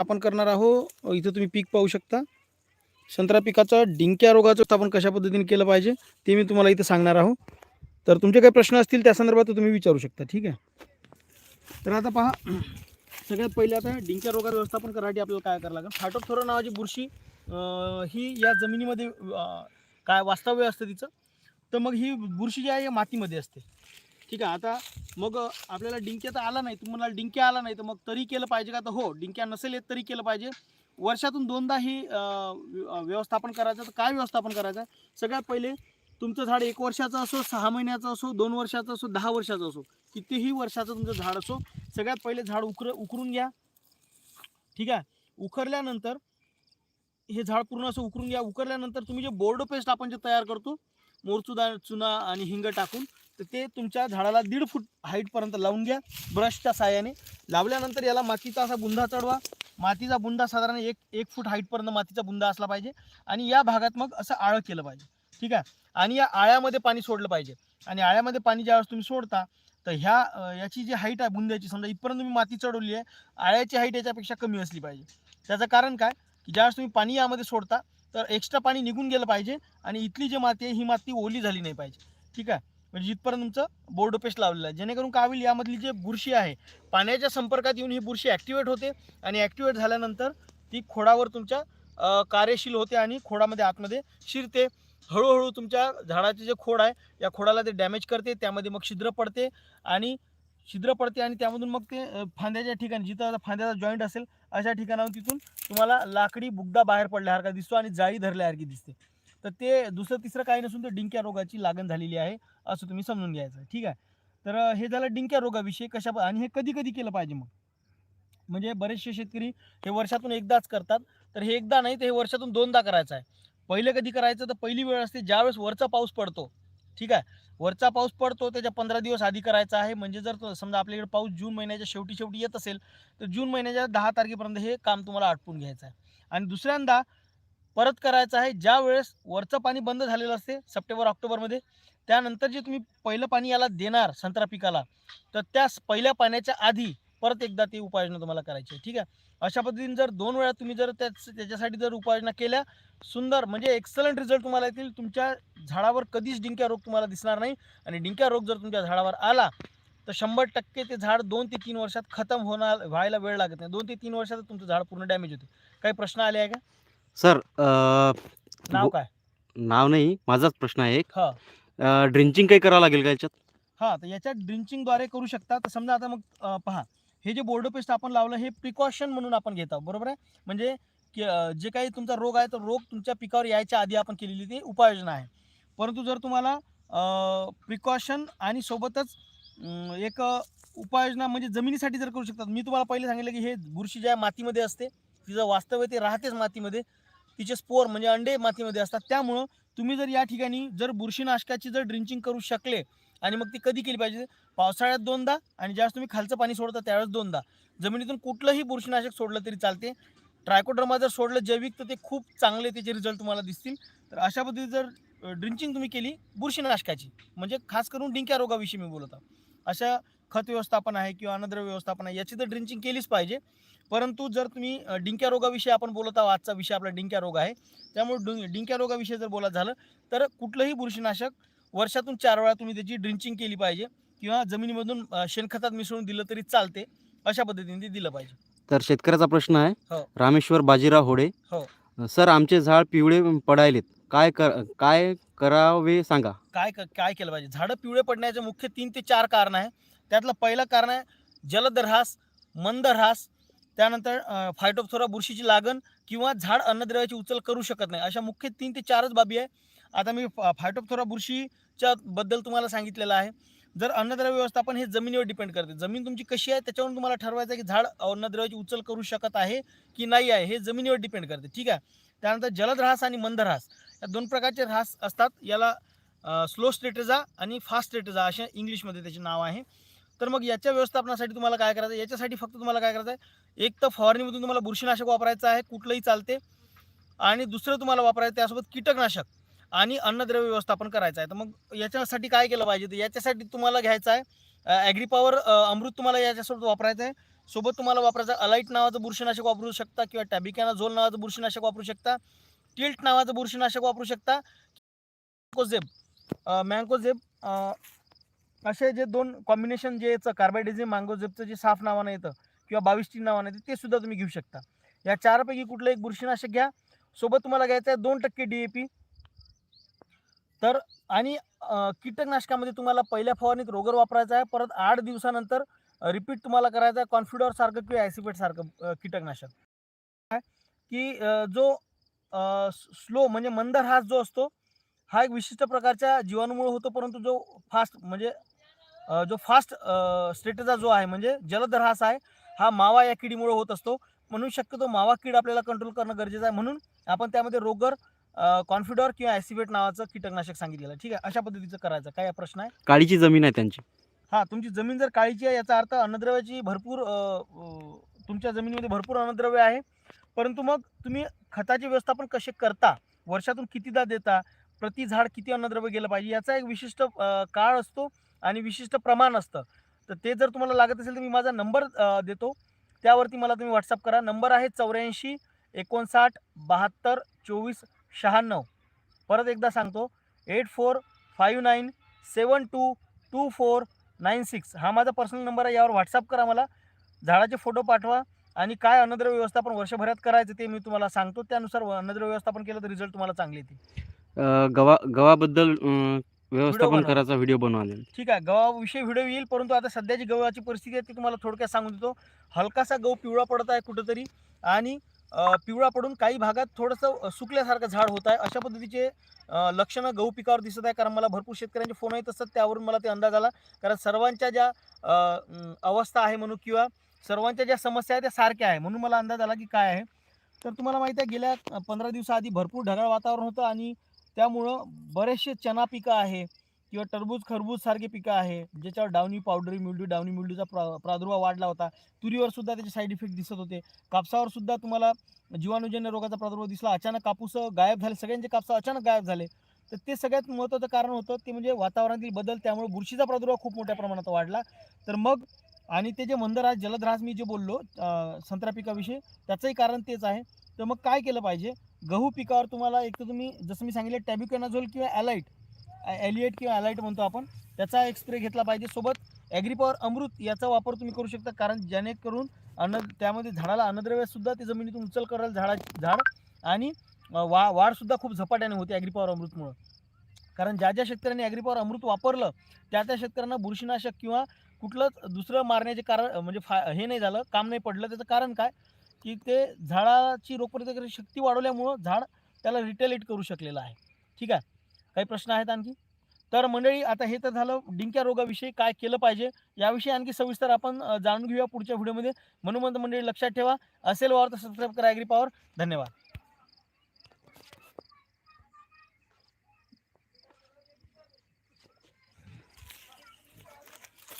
आपण करणार आहोत. इथं तुम्ही पीक पाहू शकता. संत्रा पिकाचं डिंक्या रोगाचं स्थापन कशा पद्धतीने केलं पाहिजे ते मी तुम्हाला इथं सांगणार आहोत. तर तुमचे काही प्रश्न असतील त्या संदर्भात तर तुम्ही विचारू शकता. ठीक आहे? तर आता पहा. सगळ्यात पहिले आता डिंक्या रोगाचं व्यवस्थापन करायसाठी आपल्याला काय करावं लागेल? फाटोथोरा नावाची बुरशी ही या जमिनीमध्ये काय वास्तव्य असतं तिचं तर मग ही बुरशी जी आहे या मातीमध्ये असते. ठीक आहे आता मग आपल्याला डिंक्या तर आला नाही तुम्हाला डिंक्या आला नाही तर मग तरी केलं पाहिजे का? तर हो डिंक्या नसेल येत तरी केलं पाहिजे. वर्षातून दोनदा ही व्यवस्थापन करायचं. तर काय व्यवस्थापन करायचं? सगळ्यात पहिले तुमचं झाड एक वर्षाचं असो सहा महिन्याचं असो दोन वर्षाचं असो दहा वर्षाचं असो कितीही वर्षाचं तुमचं झाड असो सगळ्यात पहिले झाड उकर उकरून घ्या. ठीक आहे? उखरल्यानंतर हे झाड पूर्ण असं उकरून घ्या. उकरल्यानंतर तुम्ही जे बोर्डो पेस्ट आपण जे तयार करतो मोरचुदा चुना आणि हिंग टाकून तर ते तुमच्या झाडाला दीड फूट हाईटपर्यंत लावून घ्या ब्रशच्या साह्याने. लावल्यानंतर याला मातीचा असा बुंदा चढवा. मातीचा बुंदा साधारण एक एक फूट हाईटपर्यंत मातीचा बुंदा असला पाहिजे. आणि या भागात मग असं आळं केलं पाहिजे. ठीक आहे? आणि या आळ्यामध्ये पाणी सोडलं पाहिजे. आणि आळ्यामध्ये पाणी ज्यावेळेस तुम्ही सोडता तर ह्या याची जी हाईट आहे बुंद्याची समजा इथपर्यंत तुम्ही माती चढवली आहे आळ्याची हाईट याच्यापेक्षा कमी असली पाहिजे. त्याचं कारण काय? की ज्यावेळेस तुम्ही पाणी यामध्ये सोडता तर एक्स्ट्रा पाणी निघून गेलं पाहिजे आणि इथली जी माती आहे ही माती ओली झाली नाही पाहिजे. ठीक आहे? म्हणजे जिथपर्यंत तुमचं बोर्ड पेस्ट लावलेलं आहे. जेणेकरून काय होईल यामधली जे बुरशी आहे पाण्याच्या संपर्कात येऊन ही बुरशी ॲक्टिवेट होते आणि ॲक्टिवेट झाल्यानंतर ती खोडावर तुमच्या कार्यशील होते आणि खोडामध्ये आतमध्ये शिरते. हळूहळू तुमच्या झाडाचे जे खोड आहे या खोडाला ते डॅमेज करते. त्यामध्ये मग छिद्र पडते आणि छिद्र पडते आणि त्यामधून मग ते फांद्याच्या ठिकाणी जिथं फांद्याचा जॉईंट असेल अशा ठिकाणाहून तिथून तुम्हाला लाकडी बुगदा बाहेर पडल्यासारखा दिसतो आणि जाळी धरल्यासारखी दिसते. तर ते दुसरं तिसरं काही नसून तर डिंक्या रोगाची लागण झालेली आहे असं तुम्ही समजून घ्यायचं ठीक आहे? तर हे झालं डिंक्या रोगाविषयी कशा आणि हे कधी कधी केलं पाहिजे मग? म्हणजे बरेचसे शेतकरी हे वर्षातून एकदाच करतात. तर हे एकदा नाही तर हे वर्षातून दोनदा करायचं आहे. पहिले कधी करायचं तर पहिली वेळ असते ज्यावेळेस वरचा पाऊस पडतो. ठीक आहे? वरचा पाऊस पडतो त्याच्या पंधरा दिवस आधी करायचा आहे. म्हणजे जर तो- समजा आपल्याकडे पाऊस जून महिन्याच्या शेवटी शेवटी येत असेल तर जून महिन्याच्या दहा तारखेपर्यंत हे काम तुम्हाला आटपून घ्यायचं आहे. आणि दुसऱ्यांदा परत करायचं आहे. ज्या वेळेस वरचं पाणी बंद झालेलं असते सप्टेंबर ऑक्टोबरमध्ये त्यानंतर जे तुम्ही पहिलं पाणी याला देणार संत्रा पिकाला तर त्या पहिल्या पाण्याच्या आधी परत एकदा ती उपाययोजना तुम्हाला करायची आहे. ठीक आहे? अशा पद्धतीने जर दोन वेळा तुम्ही जर त्याच त्याच्यासाठी जर उपाययोजना केल्या सुंदर म्हणजे एक्सलंट रिझल्ट तुम्हाला येतील. तुमच्या झाडावर कधीच डिंक्या रोग तुम्हाला दिसणार नाही. आणि डिंक्या रोग जर तुमच्या झाडावर आला तर शंभर टक्के ते झाड दोन ते तीन वर्षात खतम होणार व्हायला वेळ लागत नाही. दोन ते तीन वर्षात तुमचं झाड पूर्ण डॅमेज होते. काही प्रश्न आले आहे का? सर अ, नाव गो- काय? नाव नाही माझाच प्रश्न आहे एक. हा. ड्रिंचिंग काही करावं लागेल का याच्यात? हा तर याच्यात ड्रिंचिंगद्वारे करू शकता. तर समजा आता मग अं, पहा. हे जे बोर्डो पेस्ट आपण लावलं हे प्रिकॉशन म्हणून आपण घेत आहोत बरोबर आहे? म्हणजे की, अं, जे काही तुमचा रोग आहे तो रोग तुमच्या पिकावर यायच्या आधी आपण केलेली ती उपाययोजना आहे. परंतु जर तुम्हाला प्रिकॉशन आणि सोबतच अं, एक अं, उपाययोजना म्हणजे जमिनीसाठी जर करू शकतात मी तुम्हाला पहिले सांगितलं की हे बुरशी ज्या मातीमध्ये असते तिचं वास्तव्य ते राहतेच मातीमध्ये. तिचे स्पोर म्हणजे अंडे मातीमध्ये असतात. त्यामुळं तुम्ही जर या ठिकाणी जर बुरशीनाशकाची जर ड्रिंचिंग करू शकले आणि मग ती कधी केली पाहिजे? पावसाळ्यात दोनदा आणि ज्यावेळेस तुम्ही खालचं पाणी सोडता त्यावेळेस दोनदा. जमिनीतून कुठलंही बुरशीनाशक सोडलं तरी चालते. ट्रायकोड्रमा जर सोडलं जैविक तर ते खूप चांगले त्याचे रिझल्ट तुम्हाला दिसतील. तर अशा पद्धतीने जर ड्रिंचिंग तुम्ही केली बुरशीनाशकाची. म्हणजे खास करून डिंक्या रोगाविषयी मी बोलत आहोत अशा खत व्यवस्थापन आहे किंवा अन्नद्रव्य व्यवस्थापन आहे याची तर ड्रिंचिंग केलीच पाहिजे. परंतु जर तुम्ही डिंक्या रोगाविषयी आपण बोलत आहोत आजचा विषय आपला डिंक्या रोग आहे. त्यामुळे डुं- डिंक्या रोगाविषयी जर बोलत झालं तर कुठलंही बुरशीनाशक वर्षातून चार वेळा तुम्ही त्याची ड्रिंचिंग केली पाहिजे किंवा जमिनीमधून शेणखतात मिसळून दिलं तरी चालते अशा पद्धतीने ते दिलं पाहिजे. तर शेतकऱ्याचा प्रश्न आहे हो. रामेश्वर बाजीराव होडे. हो. सर आमचे झाड पिवळे पडायलेत. काय कर काय करावे सांगा? काय काय केलं पाहिजे? झाडं पिवळे पडण्याचे मुख्य तीन ते चार कारण आहे. त्यातलं पहिलं कारण आहे जलद ऱ्हास मंद ऱ्हास त्यानंतर अ, फायटोप्थोरा बुरशीची लागण किंवा झाड अन्नद्रव्याची उचल करू शकत नाही. अशा मुख्य तीन ते चारच बाबी आहे. आता मी फा- फायटोप्थोरा बुरशीच्या बद्दल तुम्हाला सांगितलेलं आहे. जर अन्नद्रव्य व्यवस्थापन हे जमिनीवर डिपेंड करते जमीन तुमची कशी आहे त्याच्यावरून तुम्हाला ठरवायचं आहे की झाड अन्नद्रव्याची उचल करू शकत आहे की नाही आहे हे जमिनीवर डिपेंड करते. ठीक आहे? त्यानंतर जलद ऱ्हास आणि मंद ऱ्हास या दोन प्रकारचे ऱ्हास असतात. याला स्लो स्ट्रेटेजा आणि फास्ट स्ट्रेटेजा अशा इंग्लिशमध्ये त्याचे नाव आहे. तर मग याच्या व्यवस्थापनासाठी तुम्हाला काय करायचं? आहे याच्यासाठी फक्त तुम्हाला काय करायचं आहे एक तर फवारणीमधून तुम्हाला बुरशीनाशक वापरायचं आहे कुठलंही चालते. आणि दुसरं तुम्हाला वापरायचं आहे त्यासोबत कीटकनाशक आणि अन्नद्रव्य व्यवस्थापन करायचं आहे. तर मग याच्यासाठी काय केलं पाहिजे? तर याच्यासाठी तुम्हाला घ्यायचं आहे ॲग्रीपॉवर अमृत तुम्हाला याच्यासोबत वापरायचं आहे. सोबत तुम्हाला वापरायचं अलाईट नावाचं बुरशीनाशक वापरू शकता किंवा टॅबिकॅना झोल नावाचं बुरशीनाशक वापरू शकता. टिल्ट नावाचं बुरशीनाशक वापरू शकता. मँकोझेब मँकोझेब असे जे दोन कॉम्बिनेशन जे याचं कार्बायडेझिम मँगोझेबचं जे साफ नावानं येतं किंवा बावीस नावानं येतं ते सुद्धा तुम्ही घेऊ शकता. या चारपैकी कुठलं एक बुरशीनाशक घ्या. सोबत तुम्हाला घ्यायचं आहे दोन टक्के डी ए पी तर आणि कीटकनाशकामध्ये तुम्हाला पहिल्या फवारणीत रोगर वापरायचा आहे. परत आठ दिवसानंतर रिपीट तुम्हाला करायचं आहे कॉन्फिडॉर सारखं किंवा ॲसिपेट सारखं कीटकनाशक. की जो स्लो म्हणजे मंदर हास जो असतो हा एक विशिष्ट प्रकारच्या जीवाणूमुळे होतो परंतु जो फास्ट म्हणजे जो फास्ट स्टेटचा जो आहे म्हणजे जलद ऱ्हास आहे हा मावा या किडीमुळे होत असतो. म्हणून शक्यतो मावा कीड आपल्याला कंट्रोल करणं गरजेचं आहे. म्हणून आपण त्यामध्ये रोगर कॉन्फिडॉर किंवा ॲसिपेट नावाचं कीटकनाशक सांगितलेलं ठीक आहे अशा पद्धतीचं करायचं. काय प्रश्न आहे? काळीची जमीन आहे त्यांची. हा तुमची जमीन जर काळीची आहे याचा अर्थ अन्नद्रव्याची भरपूर तुमच्या जमिनीमध्ये भरपूर अन्नद्रव्य आहे. परंतु मग तुम्ही खताचे व्यवस्थापन कसे करता? वर्षातून कितीदा देता? प्रति झाड किती अन्नद्रव्य गेलं पाहिजे? याचा एक विशिष्ट काळ असतो. आणि विशिष्ट प्रमाण असतं. तर ते जर तुम्हाला लागत असेल तर मी माझा नंबर देतो. त्यावरती मला तुम्ही व्हॉट्सअप करा. नंबर आहे चौऱ्याऐंशी एकोणसाठ बहात्तर चोवीस शहाण्णव. परत एकदा सांगतो. Eight four five nine seven two two four nine six. हा माझा पर्सनल नंबर आहे. यावर व्हॉट्सअप करा मला. झाडाचे फोटो पाठवा आणि काय अन्नद्रव्य व्यवस्थापन वर्षभरात करायचं ते मी तुम्हाला सांगतो. त्यानुसार अन्नद्रव्य व्यवस्थापन केलं तर रिझल्ट तुम्हाला चांगले येतील. गवा गव्हाबद्दल व्यवस्थापन बनवा. करायचा व्हिडिओ बनवले ठीक आहे गव्हाविषयी व्हिडिओ येईल परंतु आता सध्याची गव्हाची परिस्थिती आहे ती तुम्हाला थोडक्यात सांगून देतो. हलकासा गहू पिवळा पडत आहे कुठंतरी आणि अ, पिवळा पडून काही भागात थोडंसं अ, सुकल्यासारखं झाड होत आहे. अशा पद्धतीचे अ, लक्षणं गहू पिकावर दिसत आहे कारण मला भरपूर शेतकऱ्यांचे फोन येत असतात त्यावरून मला ते अंदाज आला. कारण सर्वांच्या ज्या अ, अवस्था आहे म्हणून किंवा सर्वांच्या ज्या समस्या आहेत त्या सारख्या आहे. म्हणून मला अंदाज आला की काय आहे. तर तुम्हाला माहिती आहे गेल्या पंधरा दिवसाआधी भरपूर ढगाळ वातावरण होतं आणि त्यामुळं बरेचसे चना पिकं आहे किंवा टरबूज खरबूज सारखी पिकं आहे ज्याच्यावर डावणी पावडरी मिल्ड्यू डावनी मिल्ड्यूचा प्रा प्रादुर्भाव वाढला होता. तुरीवर सुद्धा त्याचे साईड इफेक्ट दिसत होते. कापसावर सुद्धा तुम्हाला जीवाणूजन्य रोगाचा प्रादुर्भाव दिसला. अचानक कापूस गायब झाले. सगळ्यांचे कापस अचानक गायब झाले. तर ते सगळ्यात महत्त्वाचं कारण होतं ते म्हणजे वातावरणातील बदल त्यामुळे बुरशीचा प्रादुर्भाव खूप मोठ्या प्रमाणात वाढला. तर मग आणि ते जे मंदराज जलदराज मी जे बोललो संत्रा पिकाविषयी त्याचंही कारण तेच आहे. तर मग काय केलं पाहिजे? गहू पिकावर तुम्हाला एक तर तुम्ही जसं मी सांगितलं टॅब्युकॅनाझोल किंवा ॲलाइट ॲलिएट किंवा ॲलाइट म्हणतो आपण त्याचा एक स्प्रे घेतला पाहिजे सोबत. ॲग्रीपॉवर अमृत याचा वापर तुम्ही करू शकता कारण जेणेकरून अन्न त्यामध्ये झाडाला अन्नद्रव्यसुद्धा ते जमिनीतून उचल करेल झाडा झाड आणि वा वाढसुद्धा खूप झपाट्याने होते ॲग्रीपॉवर अमृतमुळं. कारण ज्या ज्या शेतकऱ्यांनी ॲग्रीपॉवर अमृत वापरलं त्या त्या शेतकऱ्यांना बुरशीनाशक किंवा कुठलंच दुसरं मारण्याचे कारण म्हणजे फा हे नाही झालं काम नाही पडलं त्याचं कारण काय? की ते झाडाची रोगप्रतिकारक शक्ती वाढवल्यामुळं झाड त्याला रिटेलेट करू शकलेलं आहे. ठीक आहे? काही प्रश्न आहेत आणखी? तर मंडळी आता हे तर झालं डिंक्या रोगाविषयी काय केलं पाहिजे याविषयी आणखी सविस्तर आपण जाणून घेऊया पुढच्या व्हिडिओमध्ये. म्हणून मंडळी लक्षात ठेवा. असेल वावर तर सबस्क्राईब करा ॲग्री पॉवर धन्यवाद.